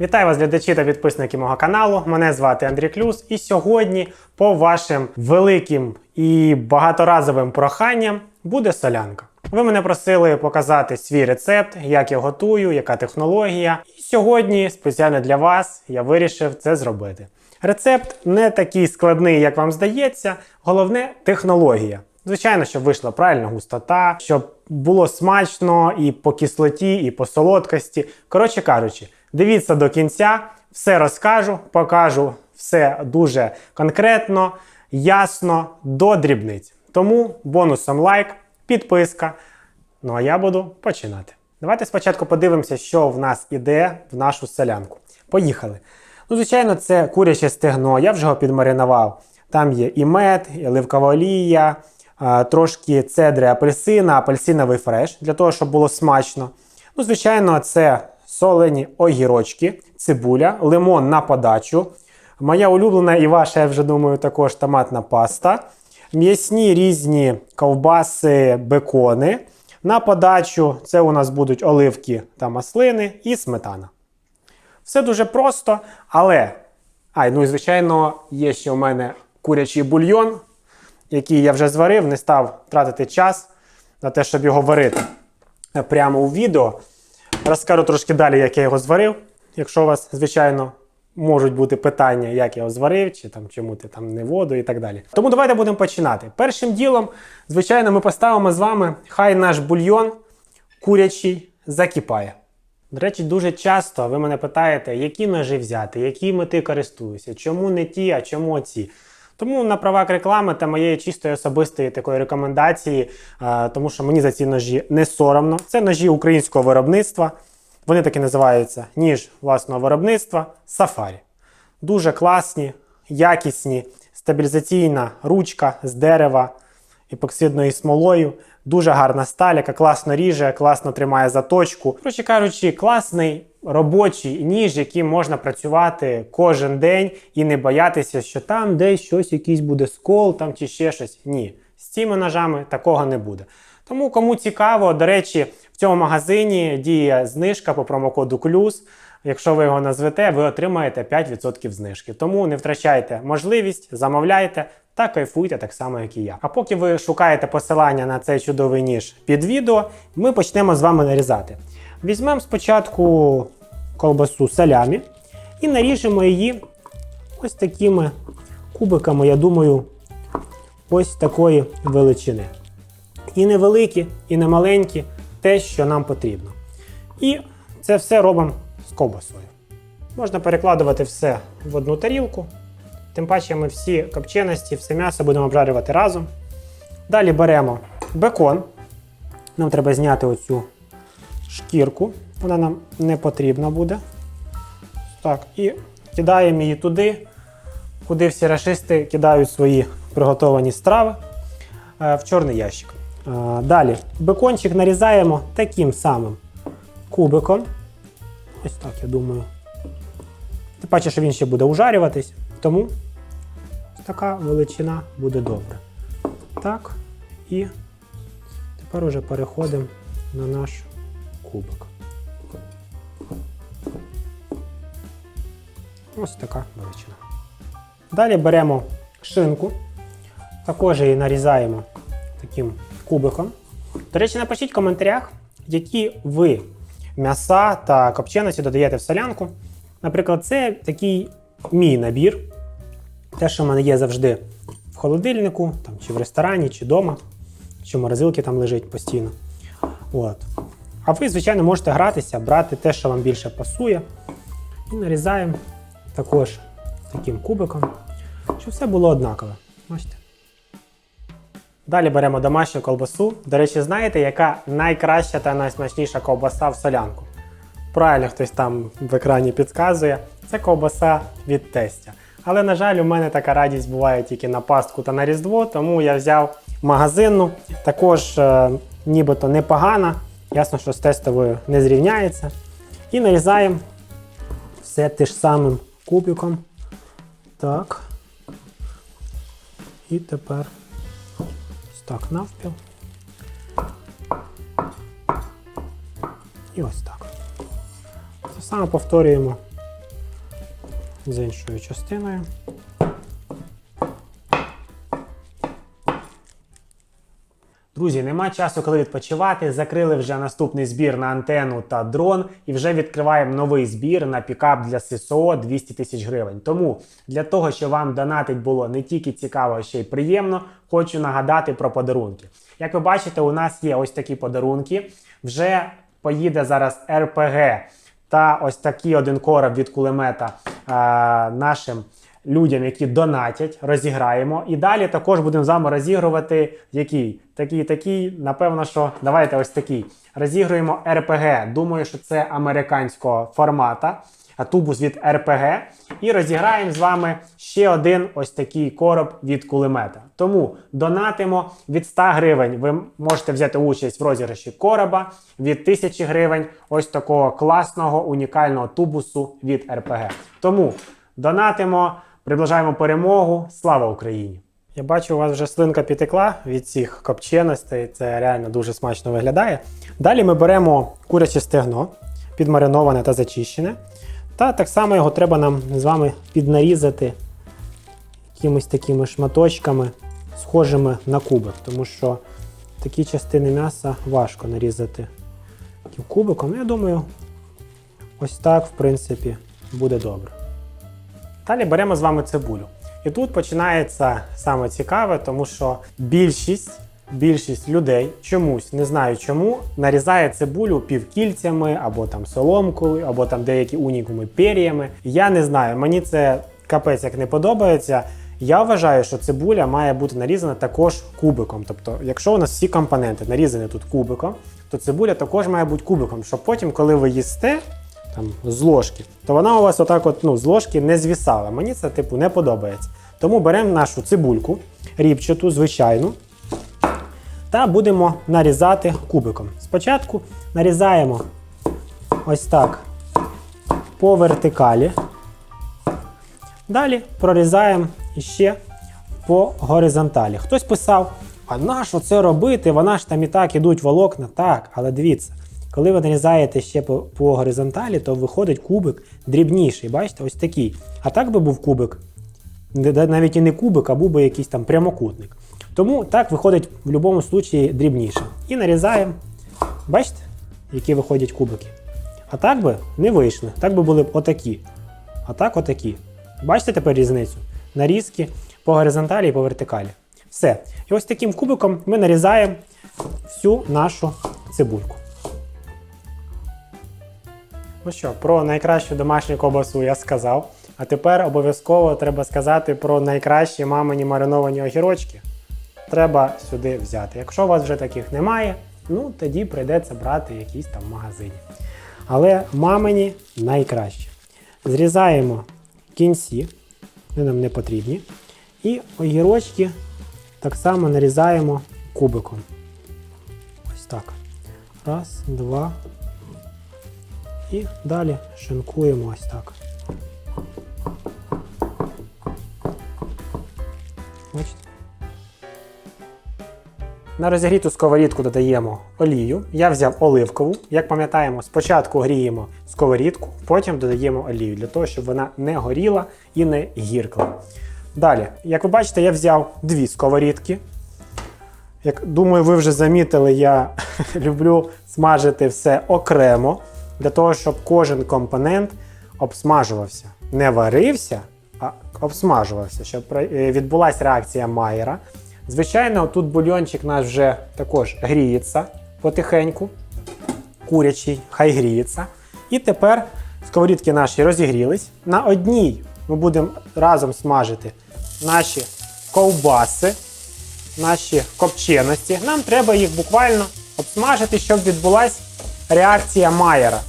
Вітаю вас, глядачі та підписники мого каналу. Мене звати Андрій Клюс, і сьогодні, по вашим великим і багаторазовим проханням, буде солянка. Ви мене просили показати свій рецепт, як я готую, яка технологія. І сьогодні, спеціально для вас, я вирішив це зробити. Рецепт не такий складний, як вам здається. Головне технологія. Звичайно, щоб вийшла правильна густота, щоб було смачно і по кислоті, і по солодкості. Коротше кажучи, дивіться до кінця, все розкажу, покажу все дуже конкретно, ясно, до дрібниць. Тому бонусом лайк, підписка. Ну а я буду починати. Давайте спочатку подивимося, що в нас іде в нашу селянку. Поїхали. Ну, звичайно, це куряче стегно, я вже його підмаринував. Там є і мед, і оливкова олія, трошки цедри апельсина, апельсиновий фреш, для того, щоб було смачно. Ну, звичайно, це солені огірочки, цибуля, лимон на подачу. Моя улюблена і ваша, я вже думаю, також томатна паста. М'ясні різні ковбаси, бекони. На подачу це у нас будуть оливки та маслини і сметана. Все дуже просто, але. А, ну і звичайно, є ще у мене курячий бульйон, який я вже зварив, не став тратити час на те, щоб його варити прямо у відео. Розкажу трошки далі, як я його зварив. Якщо у вас, звичайно, можуть бути питання, як я його зварив, чи там чому ти там не воду і так далі. Тому давайте будемо починати. Першим ділом, звичайно, ми поставимо з вами, хай наш бульйон курячий закипає. До речі, дуже часто ви мене питаєте, які ножі взяти, які мети користуюся, чому не ті, а чому ці. Тому на правах реклами та моєї чистої особистої такої рекомендації, е, тому що мені за ці ножі не соромно. Це ножі українського виробництва. Вони так і називаються ніж власного виробництва Сафарі. Дуже класні, якісні, стабілізаційна ручка з дерева епоксидною смолою. Дуже гарна сталь, яка класно ріже, класно тримає заточку. Коротше кажучи, класний робочий ніж, яким можна працювати кожен день і не боятися, що там десь щось, якийсь буде скол там чи ще щось. Ні, з цими ножами такого не буде. Тому кому цікаво, до речі, в цьому магазині діє знижка по промокоду КЛЮС. Якщо ви його назвете, ви отримаєте 5% знижки. Тому не втрачайте можливість, замовляйте та кайфуйте так само, як і я. А поки ви шукаєте посилання на цей чудовий ніж під відео, ми почнемо з вами нарізати. Візьмемо спочатку колбасу салямі і наріжемо її ось такими кубиками, я думаю, ось такої величини. І невеликі, і не маленькі, те, що нам потрібно. І це все робимо ковбасою. Можна перекладувати все в одну тарілку. Тим паче ми всі копченості, все м'ясо будемо обжарювати разом. Далі беремо бекон. Нам треба зняти оцю шкірку. Вона нам не потрібна буде. Так, і кидаємо її туди, куди всі рашисти кидають свої приготовані страви е, в чорний ящик. Е, Далі бекончик нарізаємо таким самим кубиком. Ось так, я думаю. Ти бачиш, що він ще буде ужарюватись, тому така величина буде добре. Так, і тепер уже переходимо на наш кубик. Ось така величина. Далі беремо шинку, також її нарізаємо таким кубиком. До речі, напишіть в коментарях, які ви м'яса та копченості додаєте в солянку. Наприклад, це такий мій набір. Те, що в мене є завжди в холодильнику, там, чи в ресторані, чи вдома, чи в морозилці там лежить постійно. От. А ви, звичайно, можете гратися, брати те, що вам більше пасує. І нарізаємо також таким кубиком, щоб все було однакове. Бачите? Далі беремо домашню колбасу. До речі, знаєте, яка найкраща та найсмачніша ковбаса в солянку? Правильно, хтось там в екрані підказує. Це ковбаса від тестя. Але, на жаль, у мене така радість буває тільки на пастку та на Різдво, тому я взяв магазинну. Також е, нібито непогана. Ясно, що з тестовою не зрівняється. І нарізаємо все ж самим кубиком. Так. І тепер так навпіл. І ось так. Це саме повторюємо з іншою частиною. Друзі, нема часу, коли відпочивати. Закрили вже наступний збір на антенну та дрон, і вже відкриваємо новий збір на пікап для ССО 200 тисяч гривень. Тому для того, щоб вам донатить було не тільки цікаво, а ще й приємно, хочу нагадати про подарунки. Як ви бачите, у нас є ось такі подарунки. Вже поїде зараз РПГ та ось такий один короб від кулемета е, нашим людям, які донатять, розіграємо. І далі також будемо з вами розігрувати який? Такий, такий. Напевно, що давайте ось такий. Розігруємо РПГ. Думаю, що це американського формата. Тубус від РПГ. І розіграємо з вами ще один ось такий короб від кулемета. Тому донатимо від 100 гривень. Ви можете взяти участь в розіграші короба від 1000 гривень. Ось такого класного унікального тубусу від РПГ. Тому донатимо, приближаємо перемогу. Слава Україні! Я бачу, у вас вже слинка підтекла від цих копченостей. Це реально дуже смачно виглядає. Далі ми беремо куряче стегно, підмариноване та зачищене. Та так само його треба нам з вами піднарізати якимись такими шматочками, схожими на кубик, тому що такі частини м'яса важко нарізати кубиком. Я думаю, ось так, в принципі, буде добре. Далі беремо з вами цибулю. І тут починається саме цікаве, тому що більшість, більшість людей чомусь, не знаю чому, нарізає цибулю півкільцями, або там соломкою, або там деякі унікуми пер'ями. Я не знаю, мені це капець як не подобається. Я вважаю, що цибуля має бути нарізана також кубиком. Тобто, якщо у нас всі компоненти нарізані тут кубиком, то цибуля також має бути кубиком, щоб потім, коли ви їсте, там з ложки, то вона у вас отак от, ну, з ложки не звісала. Мені це типу не подобається. Тому беремо нашу цибульку, рібчату, звичайну, та будемо нарізати кубиком. Спочатку нарізаємо ось так по вертикалі. Далі прорізаємо ще по горизонталі. Хтось писав, а на що це робити? Вона ж там і так ідуть волокна. Так, але дивіться. Коли ви нарізаєте ще по, по горизонталі, то виходить кубик дрібніший. Бачите, ось такий. А так би був кубик, навіть і не кубик, а був би якийсь там прямокутник. Тому так виходить в будь-якому випадку дрібніше. І нарізаємо. Бачите, які виходять кубики. А так би не вийшли. Так би були б отакі. А так отакі. Бачите тепер різницю? Нарізки по горизонталі і по вертикалі. Все. І ось таким кубиком ми нарізаємо всю нашу цибульку. Ну що, про найкращу домашню ковбасу я сказав. А тепер обов'язково треба сказати про найкращі мамині мариновані огірочки. Треба сюди взяти. Якщо у вас вже таких немає, ну тоді прийдеться брати якісь там магазині. Але мамині найкраще. Зрізаємо кінці, вони нам не потрібні. І огірочки так само нарізаємо кубиком. Ось так. Раз, два, і далі шинкуємо ось так. Бачите? На розігріту сковорідку додаємо олію. Я взяв оливкову. Як пам'ятаємо, спочатку гріємо сковорідку, потім додаємо олію для того, щоб вона не горіла і не гіркла. Далі, як ви бачите, я взяв дві сковорідки. Як думаю, ви вже замітили, я люблю смажити все окремо для того, щоб кожен компонент обсмажувався. Не варився, а обсмажувався, щоб е, відбулася реакція Майера. Звичайно, тут бульйончик наш вже також гріється потихеньку. Курячий, хай гріється. І тепер сковорідки наші розігрілись. На одній ми будемо разом смажити наші ковбаси, наші копченості. Нам треба їх буквально обсмажити, щоб відбулася реакція Майера.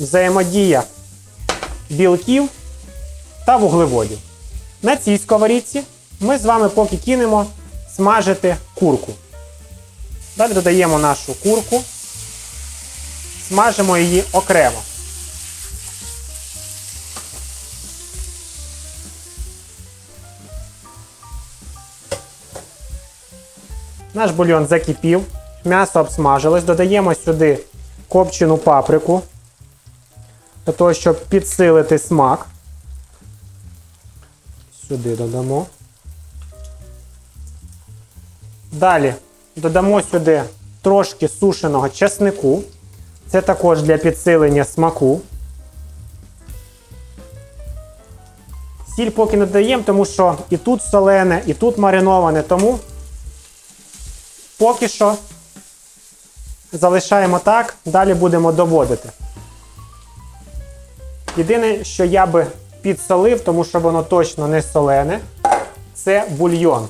Взаємодія білків та вуглеводів. На цій сковорідці ми з вами поки кинемо смажити курку. Далі додаємо нашу курку, смажимо її окремо. Наш бульйон закипів, м'ясо обсмажилось, додаємо сюди копчену паприку для того, щоб підсилити смак. Сюди додамо. Далі додамо сюди трошки сушеного чеснику. Це також для підсилення смаку. Сіль поки не додаємо, тому що і тут солене, і тут мариноване, тому поки що залишаємо так, далі будемо доводити. Єдине, що я би підсолив, тому що воно точно не солене, це бульйон.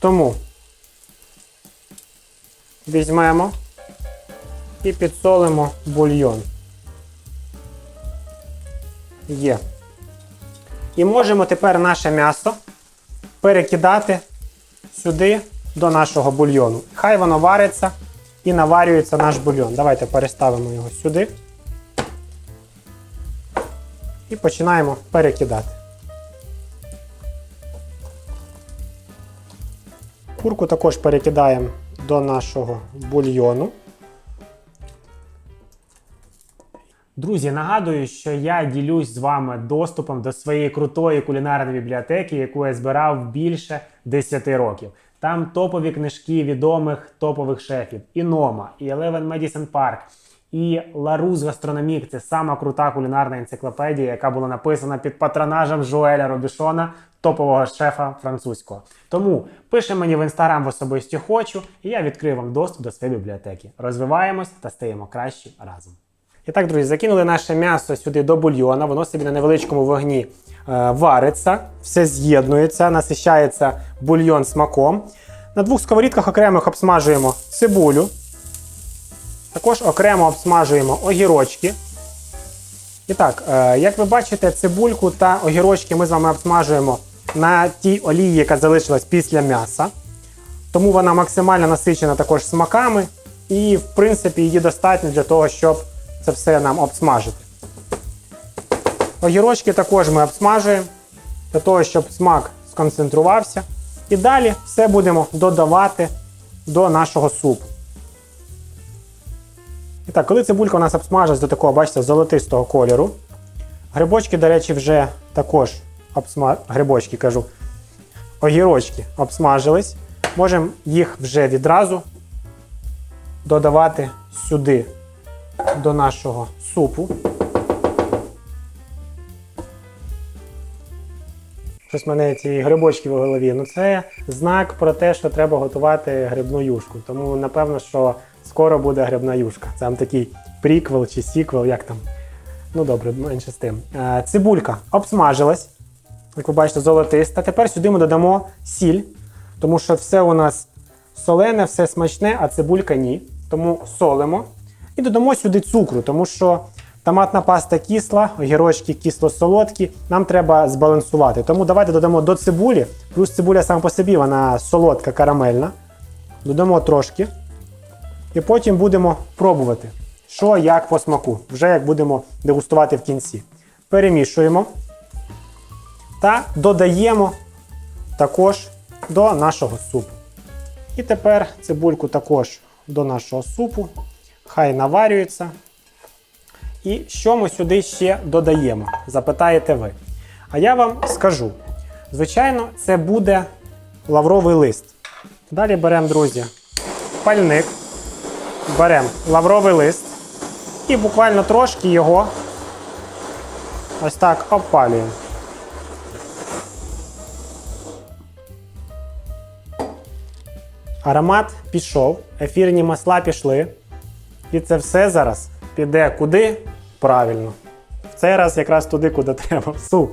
Тому візьмемо і підсолимо бульйон. Є. І можемо тепер наше м'ясо перекидати сюди до нашого бульйону. Хай воно вариться і наварюється наш бульйон. Давайте переставимо його сюди. І починаємо перекидати. Курку також перекидаємо до нашого бульйону. Друзі, нагадую, що я ділюсь з вами доступом до своєї крутої кулінарної бібліотеки, яку я збирав більше 10 років. Там топові книжки відомих топових шефів: і Нома, і Eleven Medicine Park, і Ларус Гастрономік це сама крута кулінарна енциклопедія, яка була написана під патронажем Жуеля Робішона, топового шефа французького. Тому пиши мені в інстаграм в особисті хочу, і я відкрию вам доступ до своєї бібліотеки. Розвиваємось та стаємо кращі разом. І так, друзі, закинули наше м'ясо сюди до бульйона, воно собі на невеличкому вогні вариться, все з'єднується, насищається бульйон смаком. На двох сковорідках окремих обсмажуємо цибулю. Також окремо обсмажуємо огірочки. І так, е, як ви бачите, цибульку та огірочки ми з вами обсмажуємо на тій олії, яка залишилась після м'яса. Тому вона максимально насичена також смаками. І, в принципі, її достатньо для того, щоб це все нам обсмажити. Огірочки також ми обсмажуємо для того, щоб смак сконцентрувався. І далі все будемо додавати до нашого супу. І так, коли цибулька у нас обсмажилась до такого, бачите, золотистого кольору. Грибочки, до речі, вже також обсма... грибочки кажу, огірочки обсмажились. Можемо їх вже відразу додавати сюди до нашого супу. Щось мене ці грибочки в голові. Ну це знак про те, що треба готувати грибну юшку. Тому напевно, що скоро буде грибна юшка. Це такий приквел чи сіквел, як там. Ну добре, менше з тим. Е, Цибулька обсмажилась. Як ви бачите, золотиста. Тепер сюди ми додамо сіль, тому що все у нас солене, все смачне, а цибулька ні. Тому солимо. І додамо сюди цукру, тому що томатна паста кисла, огірочки кисло-солодкі, нам треба збалансувати. Тому давайте додамо до цибулі, плюс цибуля сама по собі, вона солодка, карамельна. Додамо трошки. І потім будемо пробувати, що як по смаку, вже як будемо дегустувати в кінці. Перемішуємо та додаємо також до нашого супу. І тепер цибульку також до нашого супу. Хай наварюється. І що ми сюди ще додаємо? Запитаєте ви. А я вам скажу: звичайно, це буде лавровий лист. Далі беремо, друзі, пальник, беремо лавровий лист і буквально трошки його ось так обпалюємо. Аромат пішов, ефірні масла пішли. І це все зараз піде куди? Правильно. В цей раз якраз туди, куди треба. В суп.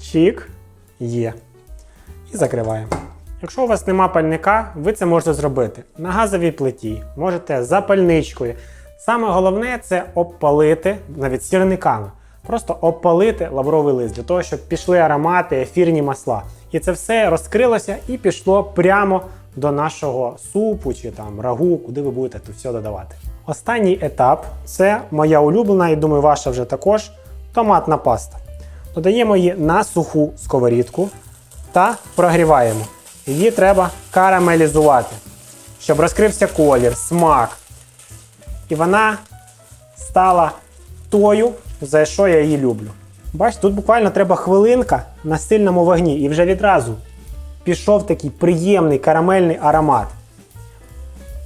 Чік є. І закриваємо. Якщо у вас нема пальника, ви це можете зробити на газовій плиті, можете запальничкою. Саме головне це обпалити навіть сірниками. Просто обпалити лавровий лист для того, щоб пішли аромати, ефірні масла. І це все розкрилося і пішло прямо до нашого супу чи там рагу, куди ви будете тут все додавати. Останній етап це моя улюблена, і думаю, ваша вже також томатна паста. Додаємо її на суху сковорідку та прогріваємо. Її треба карамелізувати, щоб розкрився колір, смак. І вона стала тою, за що я її люблю. Бачите, тут буквально треба хвилинка на сильному вогні, і вже відразу пішов такий приємний карамельний аромат.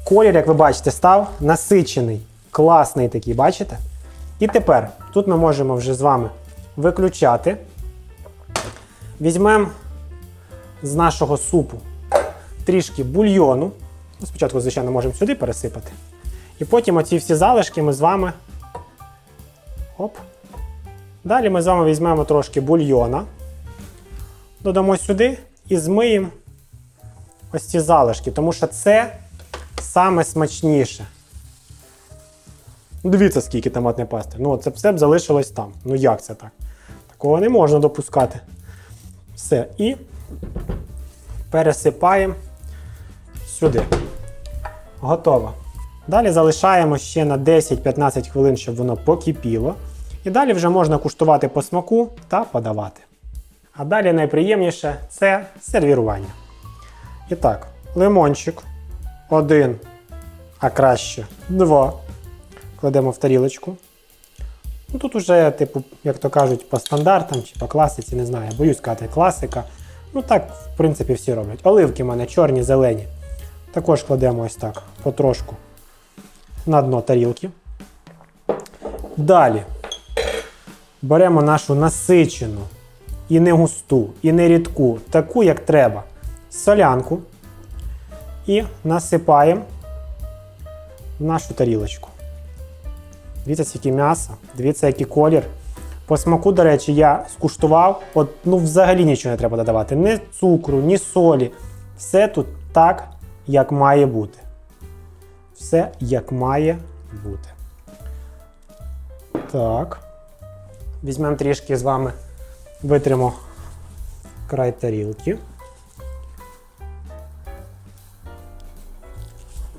Колір, як ви бачите, став насичений, класний такий, бачите? І тепер тут ми можемо вже з вами виключати. Візьмемо з нашого супу трішки бульйону. Ну, Спочатку, звичайно, можемо сюди пересипати. І потім оці всі залишки ми з вами. Оп. Далі ми з вами візьмемо трошки бульйона, додамо сюди і змиємо ось ці залишки, тому що це саме смачніше. Дивіться, скільки томатної пасти. Ну, це все б залишилось там. Ну як це так? Такого не можна допускати. Все. І пересипаємо сюди. Готово. Далі залишаємо ще на 10-15 хвилин, щоб воно покипіло. І далі вже можна куштувати по смаку та подавати. А далі найприємніше це сервірування. І так, лимончик. Один, а краще два. Кладемо в тарілочку. Ну, тут уже, типу, як то кажуть, по стандартам чи по класиці, не знаю, боюсь сказати класика. Ну так, в принципі, всі роблять. Оливки в мене чорні, зелені. Також кладемо ось так, потрошку на дно тарілки. Далі беремо нашу насичену і не густу, і не рідку, таку, як треба, солянку і насипаємо в нашу тарілочку. Дивіться, скільки м'яса, дивіться, який колір. По смаку, до речі, я скуштував, от, ну взагалі нічого не треба додавати. Ні цукру, ні солі. Все тут так, як має бути. Все як має бути. Так. Візьмемо трішки з вами, витримо край тарілки.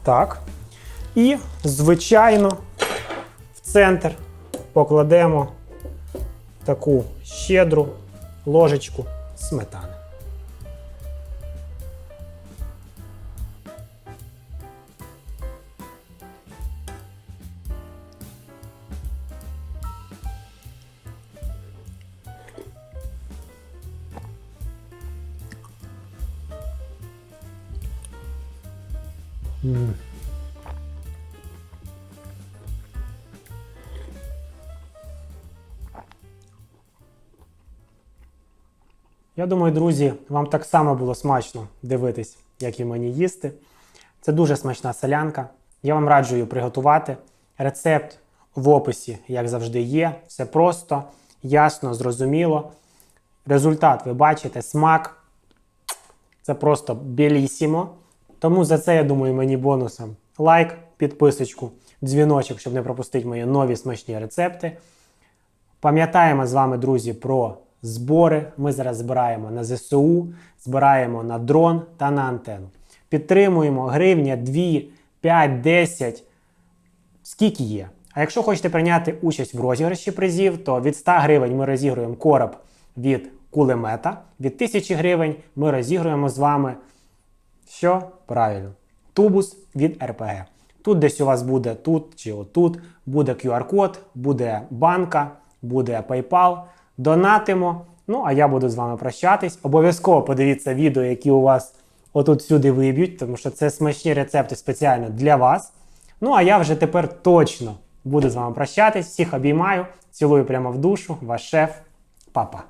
Так. І, звичайно, в центр покладемо таку щедру ложечку сметани. Я думаю, друзі, вам так само було смачно дивитись, як і мені їсти. Це дуже смачна солянка. Я вам раджу її приготувати. Рецепт в описі, як завжди, є. Все просто, ясно, зрозуміло. Результат ви бачите, смак. Це просто білісімо. Тому за це, я думаю, мені бонусом лайк, підписочку, дзвіночок, щоб не пропустити мої нові смачні рецепти. Пам'ятаємо з вами, друзі, про збори. Ми зараз збираємо на ЗСУ, збираємо на дрон та на антенну. Підтримуємо гривня 2, 5, 10, скільки є. А якщо хочете прийняти участь в розіграші призів, то від 100 гривень ми розігруємо короб від кулемета, від 1000 гривень ми розігруємо з вами. Що? Правильно. Тубус від РПГ. Тут десь у вас буде тут чи отут, буде QR-код, буде банка, буде PayPal. Донатимо. Ну, а я буду з вами прощатись. Обов'язково подивіться відео, які у вас отут сюди виб'ють, тому що це смачні рецепти спеціально для вас. Ну, а я вже тепер точно буду з вами прощатись. Всіх обіймаю, цілую прямо в душу, ваш шеф, папа.